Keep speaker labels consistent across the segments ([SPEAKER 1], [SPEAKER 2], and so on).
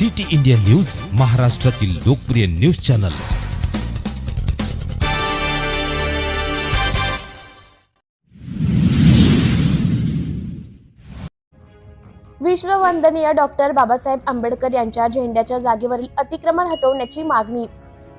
[SPEAKER 1] City India news महाराष्ट्रातील लोकप्रिय news channel.
[SPEAKER 2] विश्ववंदनीय डॉक्टर बाबासाहेब आंबेडकर यांच्या झेंड्याच्या जागेवरील अतिक्रमण हटवण्याची मागणी.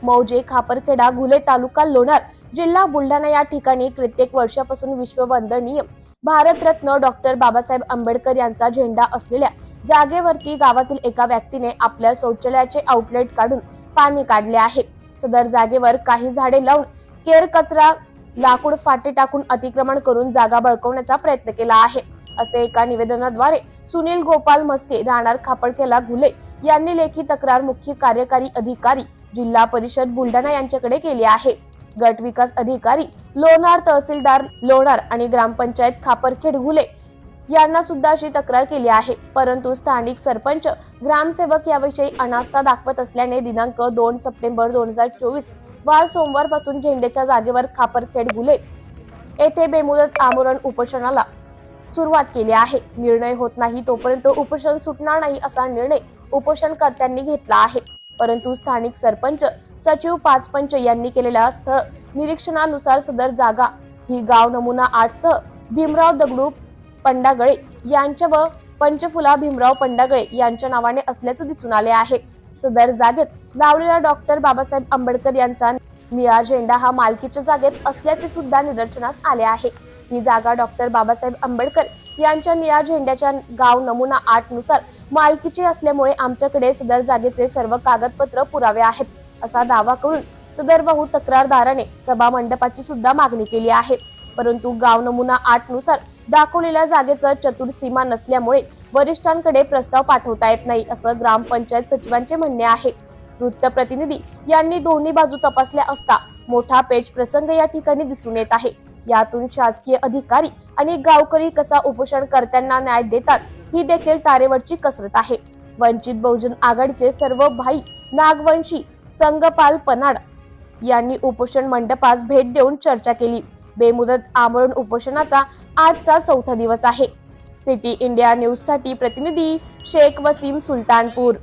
[SPEAKER 2] मौजे खापरखेडा घुले तालुका लोणार जिल्हा बुलढाणा या ठिकाणी कित्येक वर्षापासून विश्ववंदनीय भारतरत्न डॉक्टर बाबासाहेब आंबेडकर यांचा झेंडा असलेल्या जागेवरती गावातील एका व्यक्तीने आपल्या शौचालयाचे आउटलेट काढून पाणी काढले आहे. सदर जागेवर काही झाडे लावून केर कचरा लाकूड फाटे टाकून अतिक्रमण करून जागा बळकवण्याचा प्रयत्न केला आहे. असे एका निवेदनाद्वारे सुनील गोपाल मस्के राहणार खापडकेला घुले यांनी लेखी तक्रार मुख्य कार्यकारी अधिकारी जिल्हा परिषद बुलढाणा यांच्याकडे केली आहे. गट विकास अधिकारी लोणार तहसीलदार लोणार आणि ग्रामपंचायत खापरखेड घुले यांना सुद्धा अशी तक्रार केली आहे. परंतु स्थानिक सरपंच ग्रामसेवक याविषयी अनास्था दाखवत असल्याने दिनांक दोन सप्टेंबर दोन हजार चोवीस वार सोमवारपासून झेंड्याच्या जागेवर खापरखेड गुले येथे बेमुदत आमरण उपोषणाला सुरुवात केली आहे. निर्णय होत नाही तोपर्यंत उपोषण सुटणार नाही असा निर्णय उपोषणकर्त्यांनी घेतला आहे. परंतु स्थानिक सरपंच सचिव पाचपंच यांनी केलेल्या स्थळ निरीक्षणानुसार सदर जागा ही गाव नमुना आठ सह भीमराव दगडू पंडागळे यांच्या व पंचफुला भीमराव पंडागळे यांच्या नावाने असल्याचं दिसून आले आहे. सदर जागेत लावलेला डॉक्टर बाबासाहेब आंबेडकर यांचा निळा झेंडा हा मालकीच्या जागेत असल्याचे सुद्धा निदर्शनास आले आहे. ही जागा डॉक्टर बाबासाहेब आंबेडकर यांच्या निळा झेंड्याच्या गाव नमुना आठनुसार मालकीची असल्यामुळे आमच्याकडे सदर जागेचे सर्व कागदपत्र पुरावे आहेत असा दावा करून सदर बहु तक्रारदाराने सभा मंडपाची सुद्धा मागणी केली आहे. परंतु गाव नमुना आठनुसार दाखवलेल्या जागेचं चतुर्सीमा नसल्यामुळे वरिष्ठांकडे प्रस्ताव पाठवता येत नाही असं ग्रामपंचायत सचिवांचे म्हणणे आहे. वृत्तप्रतिनिधी यांनी दोन्ही बाजू तपासल्या असता मोठा पेच प्रसंग या ठिकाणी दिसून येत आहे. यातून शासकीय अधिकारी आणि गावकरी कसा उपोषणकर्त्यांना न्याय देतात ही देखील तारेवरची कसरत आहे. वंचित बहुजन आघाडीचे सर्व भाई नागवंशी संगपाल पनाड यांनी उपोषण मंडपास भेट देऊन चर्चा केली. बेमुदत आमरण उपोषणाचा आजचा चौथा दिवस आहे. सिटी इंडिया न्यूजसाठी प्रतिनिधी शेख वसीम सुलतानपूर.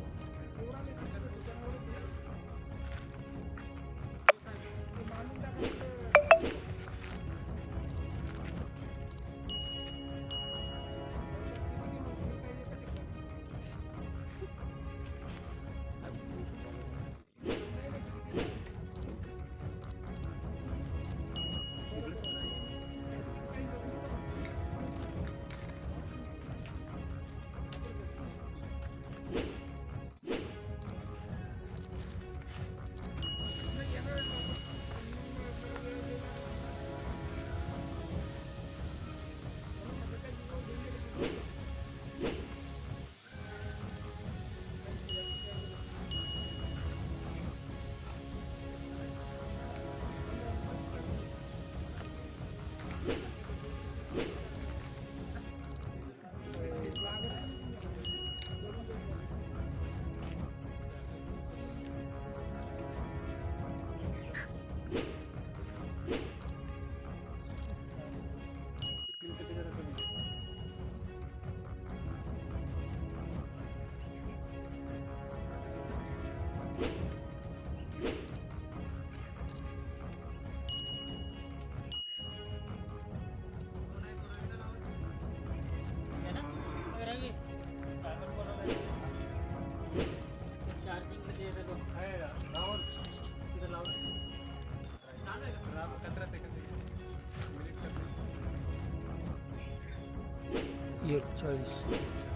[SPEAKER 3] ये चालीस।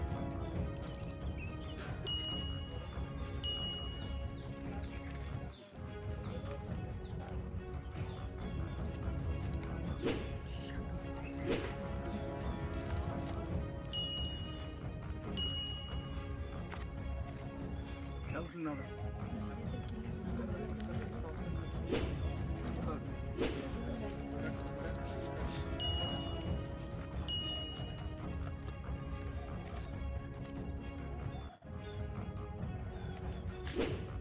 [SPEAKER 3] Alexandre. you